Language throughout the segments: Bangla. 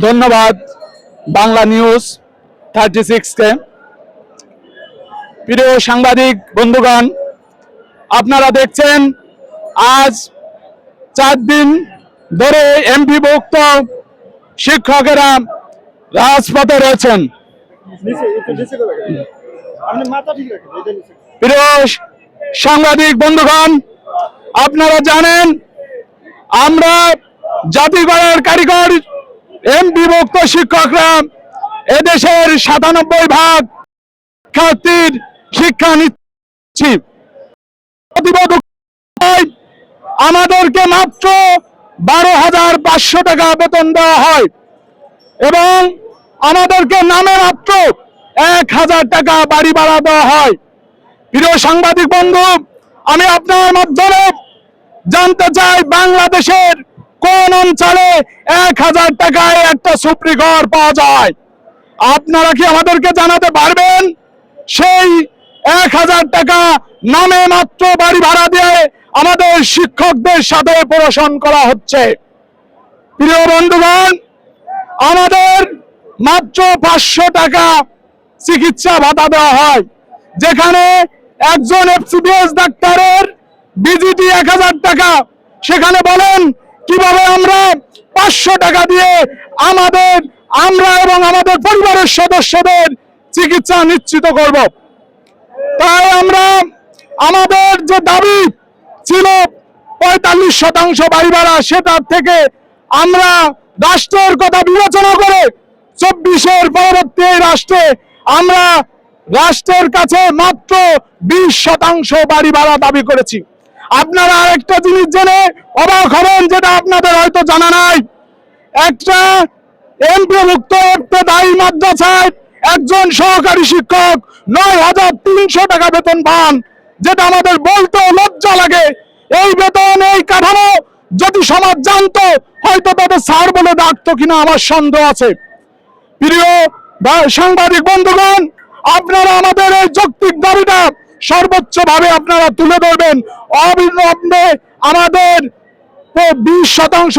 ধন্যবাদ, বাংলা নিউজ থার্টি সিক্সকে প্রিয় সাংবাদিক, বন্ধুগণ, আপনারা দেখছেন আজ চার দিন ধরে এমপি ভুক্ত শিক্ষকেরা রাজপথে রয়েছেন। প্রিয় সাংবাদিক, বন্ধুগণ, আপনারা জানেন, আমরা জাতিগণের কারিগর এম বিভক্ত শিক্ষকরা এদেশের সাতানব্বই ভাগ শিক্ষার্থীর শিক্ষা নিচ্ছি। আমাদেরকে মাত্র বারো হাজার পাঁচশো টাকা বেতন দেওয়া হয় এবং আমাদেরকে নামে মাত্র এক হাজার টাকা বাড়ি ভাড়া দেওয়া হয়। প্রিয় সাংবাদিক বন্ধু, আমি আপনার মাধ্যমে জানতে চাই, বাংলাদেশের কোন অঞ্চলে এক হাজার টাকায় একটা সুপ্রি ঘর পাওয়া যায়? আপনারা কি আমাদেরকে জানাতে পারবেন? সেই এক হাজার টাকা নামে মাত্র বাড়ি ভাড়া দিয়ে আমাদের শিক্ষকদের সাথে প্রশাসন করা হচ্ছে। প্রিয় বন্ধুগণ, আমাদের মাত্র পাঁচশো টাকা চিকিৎসা ভাতা দেওয়া হয়। যেখানে একজন এফসিবিএস ডাক্তারের বিজিটি এক হাজার টাকা। সেখানে বলেন কীভাবে আমরা পাঁচশো টাকা দিয়ে আমাদের, আমরা এবং আমাদের পরিবারের সদস্যদের চিকিৎসা নিশ্চিত করব। তাই আমরা আমাদের যে দাবি ছিল পঁয়তাল্লিশ শতাংশ বাড়ি ভাড়া, সেটার থেকে আমরা রাষ্ট্রের কথা বিবেচনা করে চব্বিশের পরবর্তী রাষ্ট্রে আমরা রাষ্ট্রের কাছে মাত্র বিশ শতাংশ বাড়ি ভাড়া দাবি করেছি। আপনারা আরেকটা জিনিস জেনে অবাক হবেন যেটা আপনাদের হয়তো জানা নাই। একটা এমপিভুক্ত দায়ী মাদ্রাসায় একজন সহকারী শিক্ষক নয় হাজার তিনশো টাকা বেতন পান, যেটা আমাদের বলতে লজ্জা লাগে। এই বেতন, এই কাঠামো যদি সমাজ জানতো, হয়তো তাদের স্যার বলে ডাকতো কিনা আমার সন্দেহ আছে। প্রিয় সাংবাদিক বন্ধুগণ, আপনারা আমাদের এই যৌক্তিক দাবিটা সর্বোচ্চ ভাবে আপনারা তুলে ধরবেন। অবিলম্বে আমাদের বিশ শতাংশ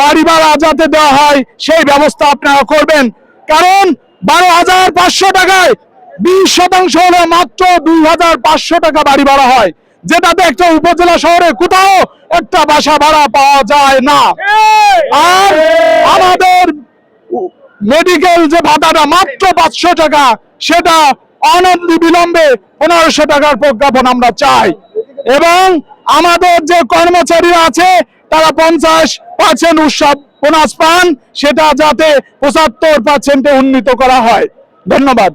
বাড়ি ভাড়া যাতে দেওয়া হয়, সেই ব্যবস্থা আপনারা করবেন। কারণ বারো হাজার পাঁচশো টাকায় বিশ শতাংশ হলে মাত্র দুই হাজার পাঁচশো টাকা বাড়ি ভাড়া হয়। যেটাতে একটা উপজেলা শহরে কোথাও একটা বাসা ভাড়া পাওয়া যায় না। আর আমাদের মেডিকেল যে ভাতাটা মাত্র পাঁচশো টাকা, সেটা অনন্তি বিলম্বে পনেরোশো টাকার প্রজ্ঞাপন আমরা চাই। এবং আমাদের যে কর্মচারীরা আছে তারা পঞ্চাশ পার্সেন্ট উৎসব বোনাস পান সেটা যাতে পঁচাত্তর পার্সেন্টে উন্নীত করা হয়। ধন্যবাদ।